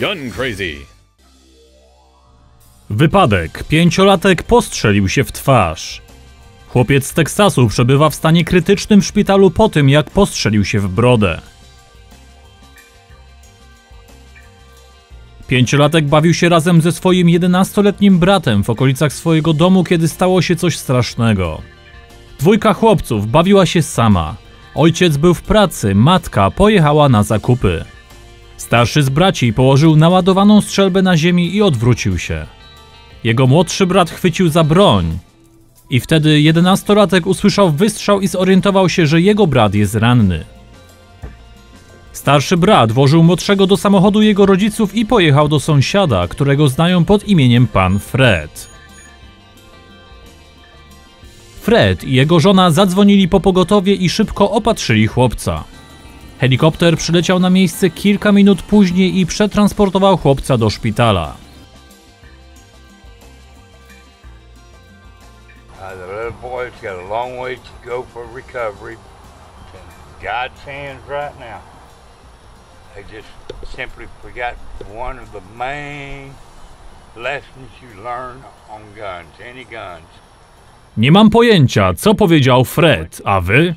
Gun crazy. Wypadek. Pięciolatek postrzelił się w twarz. Chłopiec z Teksasu przebywa w stanie krytycznym w szpitalu po tym, jak postrzelił się w brodę. Pięciolatek bawił się razem ze swoim 11-letnim bratem w okolicach swojego domu, kiedy stało się coś strasznego. Dwójka chłopców bawiła się sama. Ojciec był w pracy, matka pojechała na zakupy. Starszy z braci położył naładowaną strzelbę na ziemi i odwrócił się. Jego młodszy brat chwycił za broń. I wtedy jedenastolatek usłyszał wystrzał i zorientował się, że jego brat jest ranny. Starszy brat włożył młodszego do samochodu jego rodziców i pojechał do sąsiada, którego znają pod imieniem pan Fred. Fred i jego żona zadzwonili po pogotowie i szybko opatrzyli chłopca. Helikopter przyleciał na miejsce kilka minut później i przetransportował chłopca do szpitala. Nie mam pojęcia, co powiedział Fred, a wy?